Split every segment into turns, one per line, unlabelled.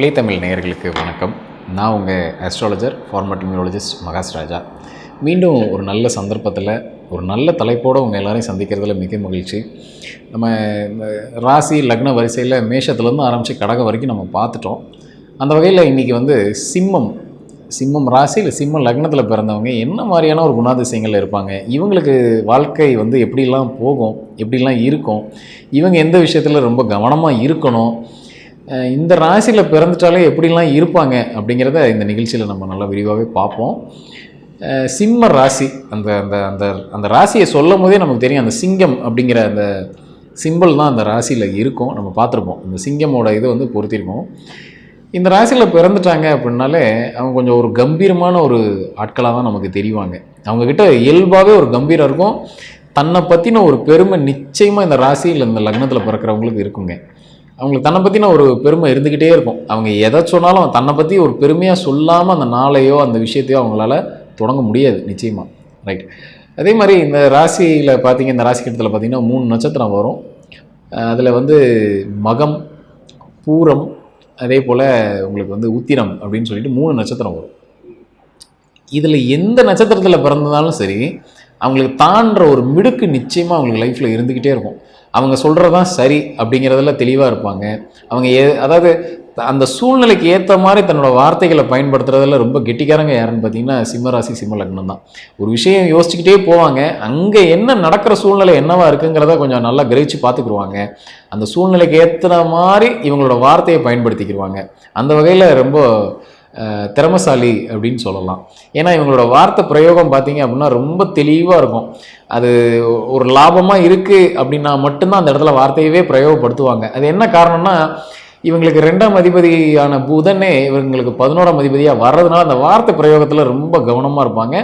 Play Tamil நேயர்களுக்கு வணக்கம். நான் உங்கள் astrologer format neurologist Mahas Raja. மீண்டும் ஒரு நல்ல சந்தர்ப்பத்தில் ஒரு நல்ல தலைப்போடு உங்கள் எல்லாரையும் சந்திக்கிறதுல மிக மகிழ்ச்சி. நம்ம ராசி லக்ன வரிசையில் மேஷத்துலேருந்து ஆரம்பித்து கடகம் வரைக்கும் நம்ம பார்த்துட்டோம். அந்த வகையில் இன்றைக்கி வந்து சிம்மம் சிம்மம் ராசி இல்லை சிம்மம் லக்னத்தில் பிறந்தவங்க என்ன மாதிரியான ஒரு குணாதிசயங்கள் இருப்பாங்க? இவங்களுக்கு வாழ்க்கை வந்து எப்படிலாம் போகும் எப்படிலாம் இருக்கும்? இவங்க எந்த விஷயத்தில் ரொம்ப கவனமாக இருக்கணும்? இந்த ராசியில் பிறந்துட்டாலே எப்படிலாம் இருப்பாங்க அப்படிங்கிறத இந்த நிகழ்ச்சியில் நம்ம நல்லா விரிவாகவே பார்ப்போம். சிம்ம ராசி அந்த அந்த அந்த அந்த ராசியை சொல்லும் போதே நமக்கு தெரியும் அந்த சிங்கம் அப்படிங்கிற அந்த சிம்பிள் தான் அந்த ராசியில் இருக்கும். நம்ம பார்த்துருப்போம். இந்த சிங்கமோட இது வந்து பொருத்திருக்கோம். இந்த ராசியில் பிறந்துட்டாங்க அப்படின்னாலே அவங்க கொஞ்சம் ஒரு கம்பீரமான ஒரு ஆட்களாக தான் நமக்கு தெரிவாங்க. அவங்கக்கிட்ட இயல்பாகவே ஒரு கம்பீரம் இருக்கும். தன்னை பற்றின ஒரு பெருமை நிச்சயமாக இந்த ராசியில் இந்த லக்னத்தில் பிறக்கிறவங்களுக்கு இருக்குங்க. அவங்களுக்கு தன்னை பற்றின ஒரு பெருமை இருந்துக்கிட்டே இருக்கும். அவங்க எதை சொன்னாலும் தன்னை பற்றி ஒரு பெருமையாக சொல்லாமல் அந்த நாளையோ அந்த விஷயத்தையோ அவங்களால தொடங்க முடியாது நிச்சயமாக ரைட் அதே மாதிரி இந்த ராசியில் பார்த்தீங்க இந்த ராசி கட்டத்தில் பார்த்தீங்கன்னா மூணு நட்சத்திரம் வரும். அதில் வந்து மகம் பூரம் அதே போல் உங்களுக்கு வந்து உத்திரம் அப்படின்னு சொல்லிட்டு மூணு நட்சத்திரம் வரும். இதில் எந்த நட்சத்திரத்தில் பிறந்ததாலும் சரி அவங்களுக்கு தான்ற ஒரு மிடுக்கு நிச்சயமாக அவங்களுக்கு லைஃப்பில் இருந்துக்கிட்டே இருக்கும். அவங்க சொல்கிறது தான் சரி அப்படிங்கிறதெல்லாம் தெளிவாக இருப்பாங்க. அவங்க ஏ அதாவது அந்த சூழ்நிலைக்கு ஏற்ற மாதிரி தன்னோட வார்த்தைகளை பயன்படுத்துறதுல ரொம்ப கெட்டிக்காரங்க யாருன்னு பார்த்தீங்கன்னா சிம்மராசி சிம்ம லக்னம் தான். ஒரு விஷயம் யோசிச்சுக்கிட்டே போவாங்க. அங்கே என்ன நடக்கிற சூழ்நிலை என்னவா இருக்குங்கிறத கொஞ்சம் நல்லா கிரகிச்சு பார்த்துக்குருவாங்க. அந்த சூழ்நிலைக்கு ஏற்ற மாதிரி இவங்களோட வார்த்தையை பயன்படுத்திக்கிடுவாங்க அந்த வகையில் ரொம்ப திறமசாலி அப்படின்னு சொல்லலாம். ஏன்னா இவங்களோட வார்த்தை பிரயோகம் பார்த்தீங்க அப்படின்னா ரொம்ப தெளிவாக இருக்கும். அது ஒரு லாபமாக இருக்குது அப்படின்னா மட்டும்தான் அந்த இடத்துல வார்த்தையவே பிரயோகப்படுத்துவாங்க. அது என்ன காரணம்னா இவங்களுக்கு ரெண்டாம் அதிபதியான புதனே இவங்களுக்கு பதினோராம் அதிபதியாக வர்றதுனால அந்த வார்த்தை பிரயோகத்தில் ரொம்ப கவனமாக இருப்பாங்க.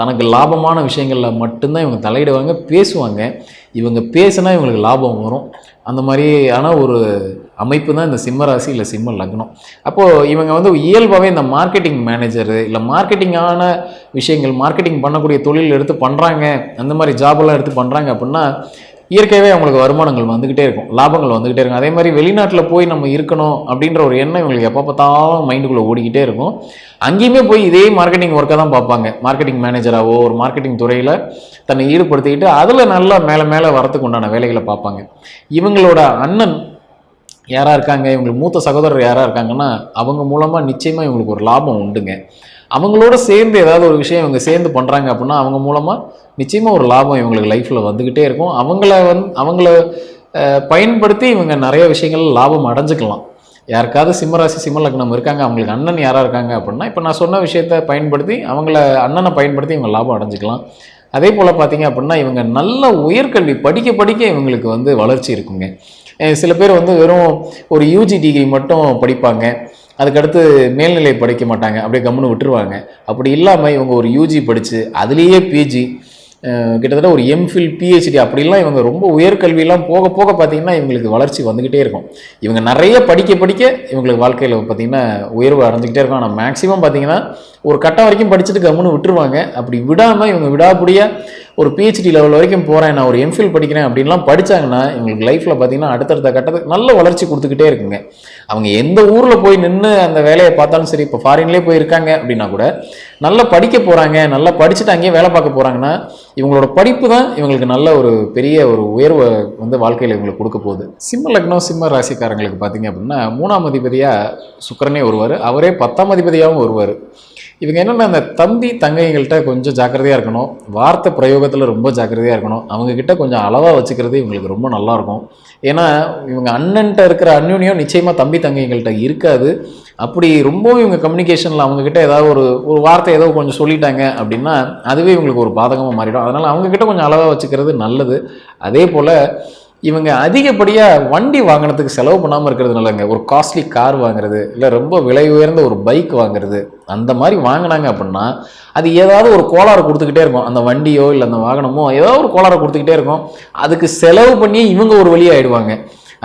தனக்கு லாபமான விஷயங்களில் மட்டும்தான் இவங்க தலையிடுவாங்க பேசுவாங்க. இவங்க பேசினா இவங்களுக்கு லாபம் வரும். அந்த மாதிரியான ஒரு அமைப்பு தான் இந்த சிம்ம ராசி இல்லை சிம்ம லக்னம். அப்போது இவங்க வந்து இயல்பாகவே இந்த மார்க்கெட்டிங் மேனேஜரு இல்லை மார்க்கெட்டிங்கான விஷயங்கள் மார்க்கெட்டிங் பண்ணக்கூடிய தொழில் எடுத்து பண்ணுறாங்க அந்த மாதிரி ஜாபெல்லாம் எடுத்து பண்ணுறாங்க அப்படின்னா இயற்கையாகவே அவங்களுக்கு வருமானங்கள் வந்துக்கிட்டே இருக்கும் லாபங்கள் வந்துக்கிட்டே இருக்கும். அதே மாதிரி வெளிநாட்டில் போய் நம்ம இருக்கணும் அப்படின்ற ஒரு எண்ணம் இவங்களுக்கு எப்போ பார்த்தாலும் மைண்டுக்குள்ளே ஓடிக்கிட்டே இருக்கும். அங்கேயுமே போய் இதே மார்க்கெட்டிங் ஒர்க்கை தான் பார்ப்பாங்க. மார்க்கெட்டிங் மேனேஜராகவோ ஒரு மார்க்கெட்டிங் துறையில் தன்னை ஈடுபடுத்திக்கிட்டு அதில் நல்லா மேலே மேலே வரத்துக்கு உண்டான வேலைகளை பார்ப்பாங்க. இவங்களோட அண்ணன் யாராக இருக்காங்க? இவங்களுக்கு மூத்த சகோதரர் யாராக இருக்காங்கன்னா அவங்க மூலமாக நிச்சயமாக இவங்களுக்கு ஒரு லாபம் உண்டுங்க. அவங்களோட சேர்ந்து ஏதாவது ஒரு விஷயம் இவங்க சேர்ந்து பண்ணுறாங்க அப்படின்னா அவங்க மூலமாக நிச்சயமாக ஒரு லாபம் இவங்களுக்கு லைஃப்பில் வந்துக்கிட்டே இருக்கும். அவங்கள வந் அவங்கள பயன்படுத்தி இவங்க நிறைய விஷயங்கள் லாபம் அடைஞ்சிக்கலாம். யாருக்காவது சிம்மராசி சிம்மலக்னம் இருக்காங்க அவங்களுக்கு அண்ணன் யாராக இருக்காங்க அப்படின்னா இப்போ நான் சொன்ன விஷயத்தை பயன்படுத்தி அவங்கள அண்ணனை பயன்படுத்தி இவங்க லாபம் அடைஞ்சிக்கலாம். அதே போல் பார்த்தீங்க அப்படின்னா இவங்க நல்ல உயர்கல்வி படிக்க படிக்க இவங்களுக்கு வந்து வளர்ச்சி இருக்குங்க. சில பேர் வந்து வெறும் ஒரு யூஜி டிகிரி மட்டும் படிப்பாங்க. அதுக்கடுத்து மேல்நிலை படிக்க மாட்டாங்க. அப்படியே கம்முன்னு விட்டுருவாங்க. அப்படி இல்லாமல் இவங்க ஒரு யூஜி படித்து அதுலேயே பிஜி கிட்டத்தட்ட ஒரு எம்ஃபில் பிஹெச்டி அப்படிலாம் இவங்க ரொம்ப உயர்கல்வியெல்லாம் போக போக பார்த்தீங்கன்னா இவங்களுக்கு வளர்ச்சி வந்துக்கிட்டே இருக்கும். இவங்க நிறைய படிக்க படிக்க இவங்களுக்கு வாழ்க்கையில் பார்த்தீங்கன்னா உயர்வு அடைஞ்சிக்கிட்டே இருக்கும். ஆனால் மேக்ஸிமம் பார்த்தீங்கன்னா ஒரு கட்டம் வரைக்கும் படிச்சுட்டு கம்முன்னு விட்டுருவாங்க. அப்படி விடாமல் இவங்க விடாபடியாக ஒரு பிஹெச்டி லெவல் வரைக்கும் போகிறேன் நான் ஒரு எம்ஃபில் படிக்கிறேன் அப்படின்லாம் படித்தாங்கன்னா இவங்களுக்கு லைஃப்பில் பார்த்தீங்கன்னா அடுத்தடுத்த கட்டத்துக்கு நல்ல வளர்ச்சி கொடுத்துக்கிட்டே இருக்குங்க. அவங்க எந்த ஊரில் போய் நின்று அந்த வேலையை பார்த்தாலும் சரி இப்போ ஃபாரின்லேயே போய் இருக்காங்க அப்படின்னா கூட நல்லா படிக்க போகிறாங்க நல்லா படிச்சுட்டு அங்கேயே வேலை பார்க்க போகிறாங்கன்னா இவங்களோட படிப்பு தான் இவங்களுக்கு நல்ல ஒரு பெரிய ஒரு உயர்வை வந்து வாழ்க்கையில் இவங்களுக்கு கொடுக்க போகுது. சிம்ம லக்னம் சிம்ம ராசிக்காரங்களுக்கு பார்த்தீங்க அப்படின்னா மூணாம் அதிபதியாக சுக்கரனே வருவார். அவரே பத்தாம் அதிபதியாகவும் வருவார். இவங்க என்னென்னா அந்த தம்பி தங்கைகள்கிட்ட கொஞ்சம் ஜாக்கிரதையாக இருக்கணும். வார்த்தை பிரயோகத்தில் ரொம்ப ஜாக்கிரதையாக இருக்கணும். அவங்கக்கிட்ட கொஞ்சம் அளவாக வச்சுக்கிறது இவங்களுக்கு ரொம்ப நல்லாயிருக்கும். ஏன்னா இவங்க அண்ணன்ட்ட இருக்கிற அந்யுன்யம் நிச்சயமாக தம்பி தங்கைகள்கிட்ட இருக்காது. அப்படி ரொம்பவும் இவங்க கம்யூனிகேஷனில் அவங்கக்கிட்ட ஏதாவது ஒரு ஒரு வார்த்தை ஏதோ கொஞ்சம் சொல்லிட்டாங்க அப்படின்னா அதுவே இவங்களுக்கு ஒரு பாதகமாக மாறிடும். அதனால் அவங்கக்கிட்ட கொஞ்சம் அளவாக வச்சுக்கிறது நல்லது. அதே போல் இவங்க அதிகப்படியாக வண்டி வாங்கினதுக்கு செலவு பண்ணாமல் இருக்கிறது நல்லங்க ஒரு காஸ்ட்லி கார் வாங்குறது இல்லை ரொம்ப விலை உயர்ந்த ஒரு பைக் வாங்குறது அந்த மாதிரி வாங்கினாங்க அப்படின்னா அது ஏதாவது ஒரு கோளாறு கொடுத்துக்கிட்டே இருக்கும். அந்த வண்டியோ இல்லை அந்த வாகனமோ ஏதாவது ஒரு கோளாறு கொடுத்துக்கிட்டே இருக்கும். அதுக்கு செலவு பண்ணி இவங்க ஒரு வழியாகிடுவாங்க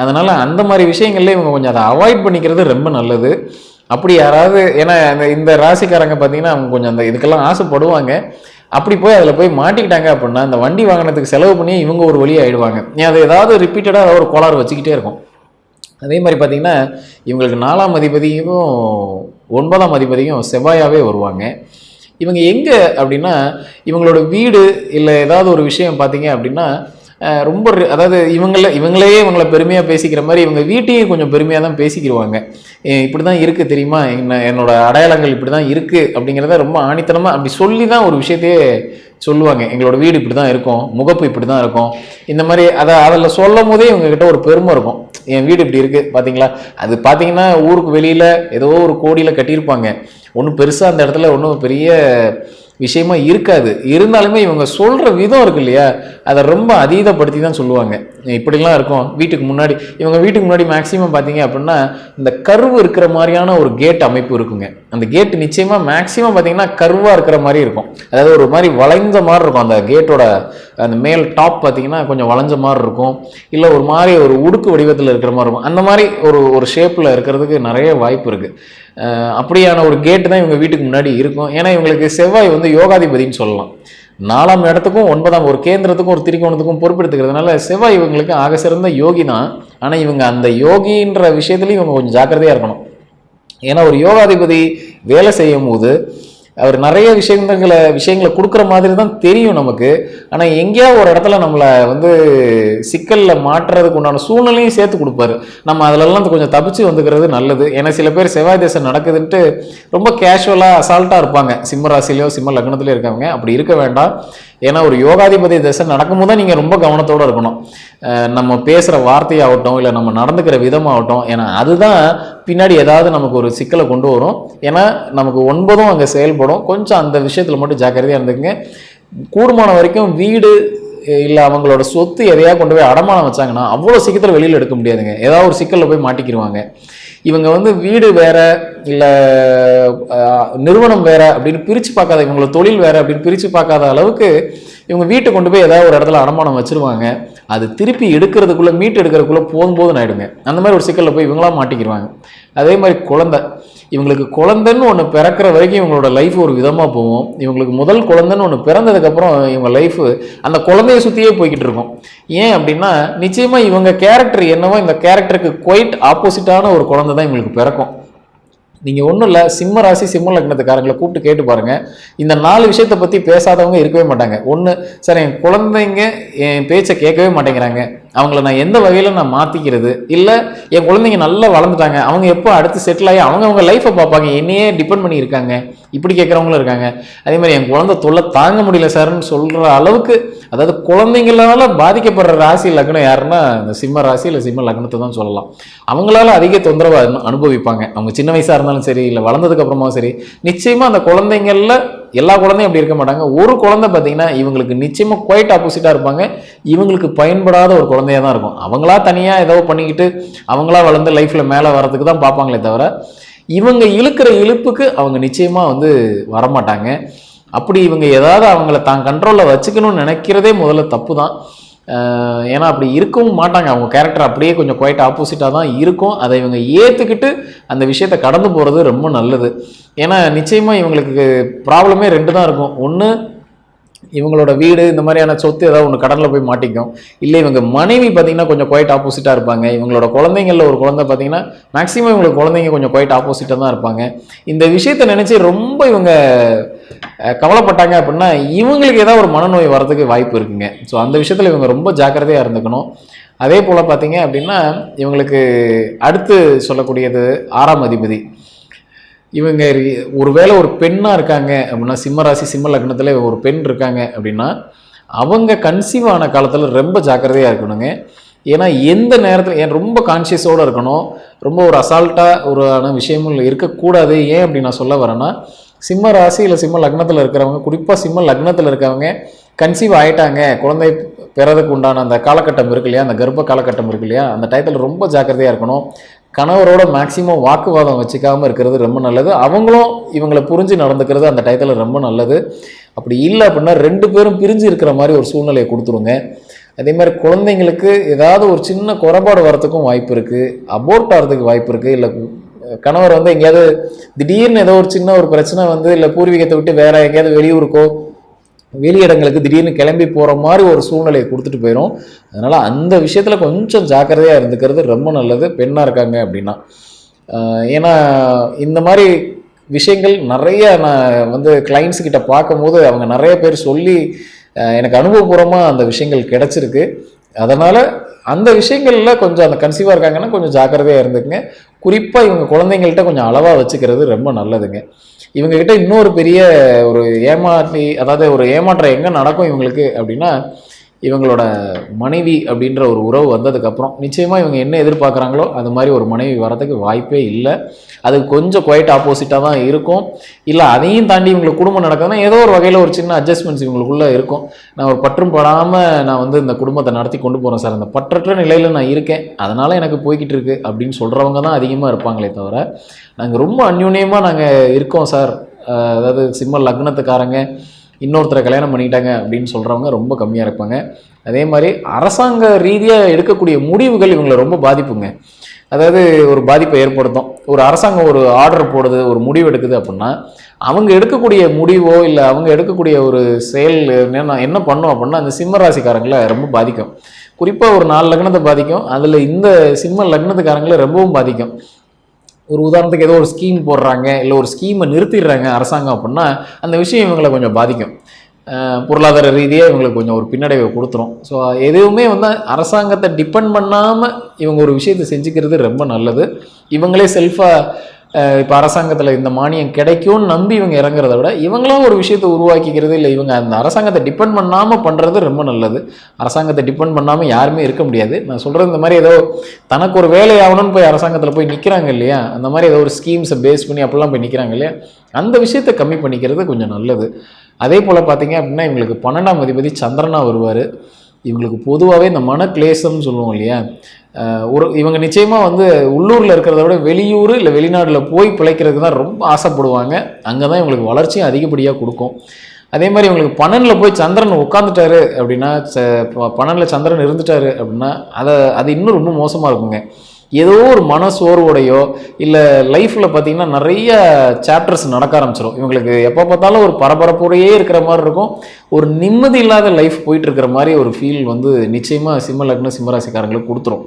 அதனால் அந்த மாதிரி விஷயங்கள்ல இவங்க கொஞ்சம் அதை அவாய்ட் பண்ணிக்கிறது ரொம்ப நல்லது. அப்படி யாராவது ஏன்னா இந்த இந்த ராசிக்காரங்க பார்த்தீங்கன்னா அவங்க கொஞ்சம் அந்த இதுக்கெல்லாம் ஆசைப்படுவாங்க. அப்படி போய் அதில் போய் மாட்டிக்கிட்டாங்க அப்படின்னா இந்த வண்டி வாங்கினதுக்கு செலவு பண்ணி இவங்க ஒரு வழி ஆகிடுவாங்க அது ஏதாவது ரிப்பீட்டடாக ஒரு கோளாறு வச்சுக்கிட்டே இருக்கும். அதே மாதிரி பார்த்திங்கன்னா இவங்களுக்கு நாலாம் அதிபதியும் ஒன்பதாம் அதிபதியும் செவ்வாயாகவே வருவாங்க. இவங்க எங்கே அப்படின்னா இவங்களோட வீடு இல்லை ஏதாவது ஒரு விஷயம் பார்த்தீங்க அப்படின்னா ரொம்ப அதாவது இவங்கள இவங்களையே இவங்களை பெருமையாக பேசிக்கிற மாதிரி இவங்க வீட்டையும் கொஞ்சம் பெருமையாக தான் பேசிக்கிடுவாங்க இப்படி தான் இருக்குது தெரியுமா? என்ன என்னோட அடையாளங்கள் இப்படி தான் இருக்குது அப்படிங்கிறத ரொம்ப ஆணித்தனமாக அப்படி சொல்லி தான் ஒரு விஷயத்தையே சொல்லுவாங்க. எங்களோட வீடு இப்படி தான் இருக்கும் முகப்பு இப்படி தான் இருக்கும். இந்த மாதிரி அதை அதில் சொல்லும் போதே இவங்ககிட்ட ஒரு பெருமை இருக்கும். என் வீடு இப்படி இருக்குது பார்த்தீங்களா அது பார்த்தீங்கன்னா ஊருக்கு வெளியில் ஏதோ ஒரு கோடியில் கட்டியிருப்பாங்க. ஒன்றும் பெருசாக அந்த இடத்துல ஒன்றும் பெரிய விஷயமா இருக்காது. இருந்தாலுமே இவங்க சொல்கிற விதம் இருக்கு இல்லையா? அதை ரொம்ப அதீதப்படுத்தி தான் சொல்லுவாங்க. இப்படிலாம் இருக்கும். வீட்டுக்கு முன்னாடி இவங்க வீட்டுக்கு முன்னாடி மேக்ஸிமம் பார்த்தீங்க அப்படின்னா இந்த கர்வு இருக்கிற மாதிரியான ஒரு கேட் அமைப்பு இருக்குங்க. அந்த கேட் நிச்சயமாக மேக்ஸிமம் பார்த்தீங்கன்னா கருவாக இருக்கிற மாதிரி இருக்கும். அதாவது ஒரு மாதிரி வளைந்த மாதிரி இருக்கும். அந்த கேட்டோட அந்த மேல் டாப் பார்த்தீங்கன்னா கொஞ்சம் வளைஞ்ச மாதிரி இருக்கும். இல்லை ஒரு மாதிரி ஒரு உடுக்கு வடிவத்தில் இருக்கிற மாதிரி இருக்கும். அந்த மாதிரி ஒரு ஒரு ஷேப்பில் இருக்கிறதுக்கு நிறைய வாய்ப்பு இருக்குது அப்படியான ஒரு கேட்டு தான் இவங்க வீட்டுக்கு முன்னாடி இருக்கும். ஏன்னா இவங்களுக்கு செவ்வாய் வந்து யோகாதிபதின்னு சொல்லலாம். நாலாம் இடத்துக்கும் ஒன்பதாம் ஒரு கேந்திரத்துக்கும் ஒரு திரிகோணத்துக்கும் பொறுப்பெடுத்துக்கிறதுனால செவ்வாய் இவங்களுக்கு ஆக சிறந்த யோகி தான். ஆனால் இவங்க அந்த யோகின்ற விஷயத்துலையும் இவங்க கொஞ்சம் ஜாக்கிரதையாக இருக்கணும். ஏன்னா ஒரு யோகாதிபதி வேலை செய்யும் போது அவர் நிறைய விஷயங்களை விஷயங்களை கொடுக்குற மாதிரி தான் தெரியும் நமக்கு. ஆனால் எங்கேயாவது ஒரு இடத்துல நம்மளை வந்து சிக்கலில் மாற்றுறதுக்கு உண்டான சூழ்நிலையும் சேர்த்து கொடுப்பாரு. நம்ம அதிலெல்லாம் கொஞ்சம் தப்பிச்சு வந்துக்கிறது நல்லது. ஏன்னா சில பேர் செவ்வாய் தேசம் நடக்குதுன்ட்டு ரொம்ப கேஷுவலாக அசால்ட்டாக இருப்பாங்க. சிம்ம ராசிலையோ சிம்ம லக்னத்திலையோ இருக்காங்க. அப்படி இருக்க வேண்டாம். ஏன்னா ஒரு யோகாதிபதி தசை நடக்கும்போது தான் நீங்கள் ரொம்ப கவனத்தோடு இருக்கணும். நம்ம பேசுகிற வார்த்தையாகட்டும் இல்லை நம்ம நடந்துக்கிற விதமாகட்டும் ஏன்னா அதுதான் பின்னாடி ஏதாவது நமக்கு ஒரு சிக்கலை கொண்டு வரும். ஏன்னா நமக்கு ஒன்பதும் அங்கே செயல்படும். கொஞ்சம் அந்த விஷயத்தில் மட்டும் ஜாக்கிரதையாக இருந்துக்குங்க. கூடுமான வரைக்கும் வீடு இல்லை அவங்களோட சொத்து எதையா கொண்டு போய் அடமானம் வச்சாங்கன்னா அவ்வளோ சீக்கிரத்தில் வெளியில் எடுக்க முடியாதுங்க. ஏதாவது ஒரு சிக்கலில் போய் மாட்டிக்கிடுவாங்க இவங்க வந்து வீடு வேற இல்லை நிறுவனம் வேற அப்படின்னு பிரித்து பார்க்காத இவங்களோட தொழில் வேற அப்படின்னு பிரித்து பார்க்காத அளவுக்கு இவங்க வீட்டை கொண்டு போய் ஏதாவது ஒரு இடத்துல அடமானம் வச்சிருவாங்க. அது திருப்பி எடுக்கிறதுக்குள்ளே மீட்டு எடுக்கிறதுக்குள்ளே போதும் போதும் ஆகிடுங்க அந்த மாதிரி ஒரு சிக்கலில் போய் இவங்களாம் மாட்டிக்கிடுவாங்க அதே மாதிரி குழந்தை. இவங்களுக்கு குழந்தைன்னு ஒன்று பிறக்கிற வரைக்கும் இவங்களோட லைஃப் ஒரு விதமாக போகும். இவங்களுக்கு முதல் குழந்தைன்னு ஒன்று பிறந்ததுக்கப்புறம் இவங்க லைஃப் அந்த குழந்தைய சுற்றியே போய்கிட்டு இருக்கும். ஏன் அப்படின்னா நிச்சயமாக இவங்க கேரக்டர் என்னவோ இந்த கேரக்டருக்கு குவைட் ஆப்போசிட்டான ஒரு குழந்தை தான் இவங்களுக்கு பிறக்கும். நீங்கள் ஒன்றும் இல்லை சிம்ம ராசி சிம்ம லக்னத்துக்காரங்களை கூப்பிட்டு கேட்டு பாருங்கள் இந்த நாலு விஷயத்தை பற்றி பேசாதவங்க இருக்கவே மாட்டாங்க. ஒன்று சார் என் குழந்தைங்க என் பேச்சை கேட்கவே மாட்டேங்கிறாங்க. அவங்கள நான் எந்த வகையில் நான் மாற்றிக்கிறது இல்லை என் குழந்தைங்க நல்லா வளர்ந்துட்டாங்க. அவங்க எப்போ அடுத்து செட்டில் ஆகி அவங்க அவங்க லைஃப்பை பார்ப்பாங்க. என்னையே டிபெண்ட் பண்ணியிருக்காங்க. இப்படி கேட்குறவங்களும் இருக்காங்க. அதே மாதிரி என் குழந்தை தொல்லை தாங்க முடியல சார்னு சொல்கிற அளவுக்கு அதாவது குழந்தைங்களால பாதிக்கப்படுற ராசி லக்னம் யாருன்னா இந்த சிம்ம ராசி இல்லை சிம்ம லக்னத்தை தான் சொல்லலாம். அவங்களால அதிக தொந்தரவாக அனு- அனுபவிப்பாங்க. அவங்க சின்ன வயசாக இருந்தாலும் சரி இல்லை வளர்ந்ததுக்கு சரி நிச்சயமாக அந்த குழந்தைங்கள்ல எல்லா குழந்தையும் அப்படி இருக்க மாட்டாங்க. ஒரு குழந்தை பார்த்தீங்கன்னா இவங்களுக்கு நிச்சயமாக குவைட் ஆப்போசிட்டாக இருப்பாங்க. இவங்களுக்கு பயன்படாத ஒரு குழந்தையாக தான் இருக்கும். அவங்களா தனியாக ஏதோ பண்ணிக்கிட்டு அவங்களா வளர்ந்து லைஃப்பில் மேலே வரதுக்கு தான் பார்ப்பாங்களே தவிர இவங்க இழுக்கிற இழுப்புக்கு அவங்க நிச்சயமாக வந்து வரமாட்டாங்க. அப்படி இவங்க ஏதாவது அவங்கள தான் கண்ட்ரோலில் வச்சுக்கணும்னு நினைக்கிறதே முதல்ல தப்பு தான். ஏன்னா அப்படி இருக்கவும் மாட்டாங்க. அவங்க கேரக்டர் அப்படியே கொஞ்சம் குவைட் ஆப்போசிட்டாக தான் இருக்கும். அதை இவங்க ஏற்றுக்கிட்டு அந்த விஷயத்தை கடந்து போகிறது ரொம்ப நல்லது. ஏன்னா நிச்சயமாக இவங்களுக்கு ப்ராப்ளமே ரெண்டு தான் இருக்கும். ஒன்று இவங்களோட வீடு இந்த மாதிரியான சொத்து ஏதாவது ஒன்று கடனில் போய் மாட்டிக்கும். இல்லை இவங்க மனைவி பார்த்தீங்கன்னா கொஞ்சம் குவைட் ஆப்போசிட்டாக இருப்பாங்க. இவங்களோட குழந்தைங்களில் ஒரு குழந்தை பார்த்தீங்கன்னா மேக்ஸிமம் இவங்களுக்கு குழந்தைங்க கொஞ்சம் குவைட் ஆப்போசிட்டாக தான் இருப்பாங்க. இந்த விஷயத்தை நினச்சி ரொம்ப இவங்க கவலைப்பட்டாங்க அப்படின்னா இவங்களுக்கு ஏதாவது ஒரு மனநோய் வரதுக்கு வாய்ப்பு இருக்குங்க. ஸோ அந்த விஷயத்தில் இவங்க ரொம்ப ஜாக்கிரதையாக இருந்துக்கணும். அதே போல் பார்த்தீங்க அப்படின்னா இவங்களுக்கு அடுத்து சொல்லக்கூடியது ஆறாம் அதிபதி. இவங்க ஒருவேளை ஒரு பெண்ணாக இருக்காங்க அப்படின்னா சிம்ம ராசி சிம்ம லக்னத்தில் ஒரு பெண் இருக்காங்க அப்படின்னா அவங்க கன்சீவ் ஆன காலத்தில் ரொம்ப ஜாக்கிரதையாக இருக்கணுங்க. ஏன்னா எந்த நேரத்தில் ஏன் ரொம்ப கான்ஷியஸோடு இருக்கணும். ரொம்ப ஒரு அசால்ட்டாக ஒரு ஆன விஷயமும் இருக்கக்கூடாது. ஏன் அப்படி நான் சொல்ல வரேன்னா சிம்ம ராசி இல்லை சிம்ம லக்னத்தில் இருக்கிறவங்க குறிப்பாக சிம்ம லக்னத்தில் இருக்கிறவங்க கன்சீவ் ஆகிட்டாங்க குழந்தை பிறதுக்கு உண்டான அந்த காலகட்டம் இருக்கு இல்லையா? அந்த கர்ப்ப காலகட்டம் இருக்கு இல்லையா? அந்த டயத்தில் ரொம்ப ஜாக்கிரதையாக இருக்கணும். கணவரோட மேக்சிமம் வாக்குவாதம் வச்சுக்காமல் இருக்கிறது ரொம்ப நல்லது. அவங்களும் இவங்களை புரிஞ்சு நடந்துக்கிறது அந்த டயத்தில் ரொம்ப நல்லது. அப்படி இல்லை அப்படின்னா ரெண்டு பேரும் பிரிஞ்சு இருக்கிற மாதிரி ஒரு சூழ்நிலையை கொடுத்துருங்க. அதே மாதிரி குழந்தைங்களுக்கு ஏதாவது ஒரு சின்ன குறைபாடு வரத்துக்கும் வாய்ப்பு இருக்குது அபோர்ட் ஆகிறதுக்கு வாய்ப்பு இருக்குது இல்லை கணவர் வந்து எங்கேயாவது திடீர்னு ஏதோ ஒரு சின்ன ஒரு பிரச்சனை வந்து இல்லை பூர்வீகத்தை விட்டு வேற எங்கேயாவது வெளியூருக்கோ வெளியிடங்களுக்கு திடீர்னு கிளம்பி போகிற மாதிரி ஒரு சூழ்நிலையை கொடுத்துட்டு போயிடும் அதனால் அந்த விஷயத்தில் கொஞ்சம் ஜாக்கிரதையாக இருந்துக்கிறது ரொம்ப நல்லது. பெண்ணாக இருக்காங்க அப்படின்னா. ஏன்னா இந்த மாதிரி விஷயங்கள் நிறைய நான் வந்து கிளைண்ட்ஸ் கிட்ட பார்க்கும்போது அவங்க நிறைய பேர் சொல்லி எனக்கு அனுபவபூர்வமாக அந்த விஷயங்கள் கிடச்சிருக்கு. அதனால் அந்த விஷயங்களில் கொஞ்சம் அந்த கன்சீவாக இருக்காங்கன்னா கொஞ்சம் ஜாக்கிரதையாக இருந்துக்குங்க. குறிப்பாக இவங்க குழந்தைங்கள்ட்ட கொஞ்சம் அளவாக வச்சுக்கிறது ரொம்ப நல்லதுங்க. இவங்ககிட்ட இன்னொரு பெரிய ஒரு ஏமாற்றி அதாவது ஒரு ஏமாற்றம் எங்கே நடக்கும் இவங்களுக்கு அப்படின்னா இவங்களோட மனைவி அப்படின்ற ஒரு உறவு வந்ததுக்கப்புறம் நிச்சயமாக இவங்க என்ன எதிர்பார்க்குறாங்களோ அது மாதிரி ஒரு மனைவி வரதுக்கு வாய்ப்பே இல்லை. அது கொஞ்சம் குவைட் ஆப்போசிட்டாக தான் இருக்கும். இல்லை அதையும் தாண்டி இவங்களுக்கு குடும்பம் நடக்குதுன்னா ஏதோ ஒரு வகையில் ஒரு சின்ன அட்ஜஸ்ட்மெண்ட்ஸ் இவங்களுக்குள்ளே இருக்கும். நான் ஒரு பற்றும் படாமல் நான் வந்து இந்த குடும்பத்தை நடத்தி கொண்டு போகிறேன் சார். அந்த பற்றற்ற நிலையில் நான் இருக்கேன். அதனால் எனக்கு போய்கிட்டு இருக்கு அப்படின்னு சொல்கிறவங்க தான் அதிகமாக இருப்பாங்களே தவிர நாங்கள் ரொம்ப அந்யூன்யமாக நாங்கள் இருக்கோம் சார். அதாவது சிம்ம லக்னத்துக்காரங்க. இன்னொருத்தரை கல்யாணம் பண்ணிக்கிட்டாங்க அப்படின்னு சொல்கிறவங்க ரொம்ப கம்மியாக இருப்பாங்க. அதே மாதிரி அரசாங்க ரீதியாக எடுக்கக்கூடிய முடிவுகள் இவங்களை ரொம்ப பாதிப்புங்க. அதாவது ஒரு பாதிப்பை ஏற்படுத்தும். ஒரு அரசாங்கம் ஒரு ஆர்டர் போடுது ஒரு முடிவு எடுக்குது அப்படின்னா அவங்க எடுக்கக்கூடிய முடிவோ இல்லை அவங்க எடுக்கக்கூடிய ஒரு செயல் என்ன என்ன பண்ணும் அப்படின்னா அந்த சிம்ம ராசிக்காரங்களை ரொம்ப பாதிக்கும். குறிப்பாக ஒரு நாலு லக்னத்தை பாதிக்கும். அதில் இந்த சிம்ம லக்னத்துக்காரங்களை ரொம்பவும் பாதிக்கும். ஒரு உதாரணத்துக்கு ஏதோ ஒரு ஸ்கீம் போடுறாங்க இல்லை ஒரு ஸ்கீமை நிறுத்திடுறாங்க அரசாங்கம் அப்படின்னா அந்த விஷயம் இவங்களை கொஞ்சம் பாதிக்கும். பொருளாதார ரீதியாக இவங்களுக்கு கொஞ்சம் ஒரு பின்னடைவை கொடுத்துரும். ஸோ எதுவுமே வந்து அரசாங்கத்தை டிபெண்ட் பண்ணாமல் இவங்க ஒரு விஷயத்தை செஞ்சுக்கிறது ரொம்ப நல்லது. இவங்களே செல்ஃபாக இப்போ அரசாங்கத்தில் இந்த மானியம் கிடைக்கும்னு நம்பி இவங்க இறங்குறத விட இவங்களாம் ஒரு விஷயத்தை உருவாக்கிக்கிறது இல்லை. இவங்க அந்த அரசாங்கத்தை டிபெண்ட் பண்ணாமல் பண்ணுறது ரொம்ப நல்லது. அரசாங்கத்தை டிபெண்ட் பண்ணாமல் யாருமே இருக்க முடியாது. நான் சொல்கிறது இந்த மாதிரி ஏதோ தனக்கு ஒரு வேலை ஆகணும்னு போய் அரசாங்கத்தில் போய் நிற்கிறாங்க இல்லையா? அந்த மாதிரி ஏதோ ஒரு ஸ்கீம்ஸை பேஸ் பண்ணி அப்படிலாம் போய் நிற்கிறாங்க இல்லையா? அந்த விஷயத்தை கம்மி பண்ணிக்கிறது கொஞ்சம் நல்லது. அதே போல் பார்த்தீங்க அப்படின்னா இவங்களுக்கு பன்னெண்டாம் அதிபதி சந்திரனா வருவார். இவங்களுக்கு பொதுவாகவே இந்த மன கிளேசம்னு சொல்லுவோம் இல்லையா? ஒரு இவங்க நிச்சயமாக வந்து உள்ளூரில் இருக்கிறத விட வெளியூர் இல்லை வெளிநாட்டில் போய் பிழைக்கிறதுக்கு தான் ரொம்ப ஆசைப்படுவாங்க. அங்கே தான் இவங்களுக்கு வளர்ச்சியும் அதிகப்படியாக கொடுக்கும். அதே மாதிரி இவங்களுக்கு பன்னெண்டில் போய் சந்திரன் உட்காந்துட்டாரு அப்படின்னா பன்னெண்டில் சந்திரன் இருந்துட்டாரு அப்படின்னா அதை அது இன்னும் ரொம்ப மோசமாக இருக்குங்க. ஏதோ ஒரு மன சோர்வோடையோ இல்லை லைஃப்பில் பார்த்தீங்கன்னா நிறைய சாப்டர்ஸ் நடக்க ஆரம்பிச்சிடும் இவங்களுக்கு எப்போ பார்த்தாலும் ஒரு பரபரப்போடையே இருக்கிற மாதிரி இருக்கும். ஒரு நிம்மதி இல்லாத லைஃப் போயிட்டுருக்கிற மாதிரி ஒரு ஃபீல் வந்து நிச்சயமாக சிம்ம லக்ன சிம்மராசிக்காரங்களுக்கு கொடுத்துரும்.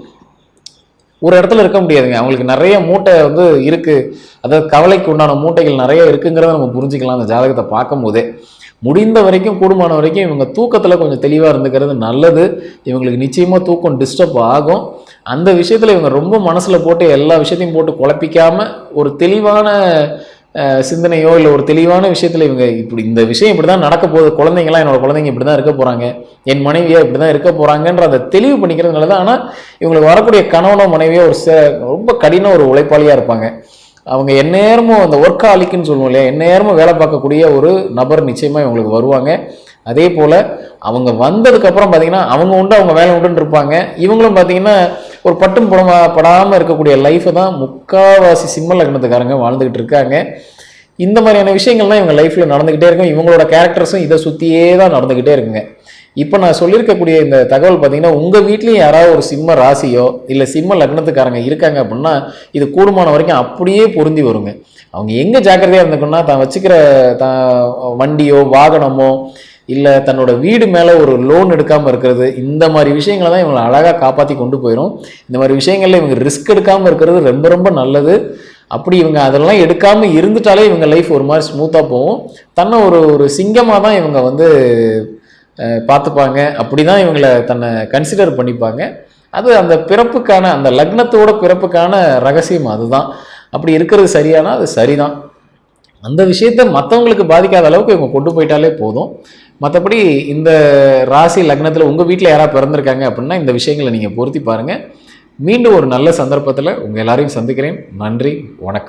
ஒரு இடத்துல இருக்க முடியாதுங்க. அவங்களுக்கு நிறைய மூட்டை வந்து இருக்குது அதாவது கவலைக்கு உண்டான மூட்டைகள் நிறைய இருக்குங்கிறத நம்ம புரிஞ்சுக்கலாம். அந்த ஜாதகத்தை பார்க்கும் போதே முடிந்த வரைக்கும் கூடுமான வரைக்கும் இவங்க தூக்கத்தில் கொஞ்சம் தெளிவாக இருந்துக்கிறது நல்லது. இவங்களுக்கு நிச்சயமாக தூக்கம் டிஸ்டர்ப் ஆகும். அந்த விஷயத்தில் இவங்க ரொம்ப மனசில் போட்டு எல்லா விஷயத்தையும் போட்டு குழப்பிக்காமல் ஒரு தெளிவான சிந்தனையோ இல்லை ஒரு தெளிவான விஷயத்தில் இவங்க இப்படி இந்த விஷயம் இப்படி தான் நடக்க போகுது. குழந்தைங்களாம் என்னோட குழந்தைங்க இப்படி தான் இருக்க போகிறாங்க என் மனைவியாக இப்படி தான் இருக்க போகிறாங்கன்ற அதை தெளிவு பண்ணிக்கிறதுனால தான் ஆனால் இவங்களுக்கு வரக்கூடிய கணவனோ மனைவியோ ஒரு ச ரொம்ப கடின ஒரு உழைப்பாளியாக இருப்பாங்க. அவங்க எந்நேரமும் அந்த ஒர்க் ஆலிக்குன்னு சொல்லுவோம் இல்லையா? எந்நேரமும் வேலை பார்க்கக்கூடிய ஒரு நபர் நிச்சயமாக இவங்களுக்கு வருவாங்க. அதே போல் அவங்க வந்ததுக்கப்புறம் பார்த்திங்கன்னா அவங்க உண்டு அவங்க வேலை உண்டுன்னு இருப்பாங்க. இவங்களும் பார்த்தீங்கன்னா ஒரு பட்டும் படமா படாமல் இருக்கக்கூடிய லைஃப்பை தான் முக்காவாசி சிம்ம லக்னத்துக்காரங்க வாழ்ந்துக்கிட்டு இருக்காங்க. இந்த மாதிரியான விஷயங்கள்லாம் இவங்க லைஃப்பில் நடந்துக்கிட்டே இருக்கும். இவங்களோட கேரக்டர்ஸும் இதை சுற்றியே தான் நடந்துக்கிட்டே இருக்குங்க. இப்போ நான் சொல்லியிருக்கக்கூடிய இந்த தகவல் பார்த்தீங்கன்னா உங்கள் வீட்லேயும் யாராவது ஒரு சிம்ம ராசியோ இல்லை சிம்ம லக்னத்துக்காரங்க இருக்காங்க அப்படின்னா இது கூடுமான வரைக்கும் அப்படியே பொருந்தி வருங்க. அவங்க எங்கே ஜாக்கிரதையாக இருந்துக்கணும்னா தான் வச்சுக்கிற தான் வண்டியோ வாகனமோ இல்லை தன்னோட வீடு மேலே ஒரு லோன் எடுக்காமல் இருக்கிறது இந்த மாதிரி விஷயங்களை தான் இவங்களை அழகாக காப்பாற்றி கொண்டு போயிடும் இந்த மாதிரி விஷயங்களில் இவங்க ரிஸ்க் எடுக்காமல் இருக்கிறது ரொம்ப ரொம்ப நல்லது. அப்படி இவங்க அதெல்லாம் எடுக்காமல் இருந்துட்டாலே இவங்க லைஃப் ஒரு மாதிரி ஸ்மூத்தாக போகும். தன்னை ஒரு ஒரு சிங்கமாக தான் இவங்க வந்து பார்த்துப்பாங்க. அப்படி தான் இவங்களை தன்னை கன்சிடர் பண்ணிப்பாங்க. அது அந்த பிறப்புக்கான அந்த லக்னத்தோட பிறப்புக்கான ரகசியம் அதுதான். அப்படி இருக்கிறது சரியானா அது சரிதான். அந்த விஷயத்த மற்றவங்களுக்கு பாதிக்காத அளவுக்கு இவங்க கொண்டு போயிட்டாலே போதும். மற்றபடி இந்த ராசி லக்னத்தில் உங்கள் வீட்டில் யாராவது பிறந்திருக்காங்க அப்படின்னா இந்த விஷயங்களை நீங்கள் பொருத்தி பாருங்கள் மீண்டும் ஒரு நல்ல சந்தர்ப்பத்தில் உங்கள் எல்லாரையும் சந்திக்கிறேன். நன்றி வணக்கம்.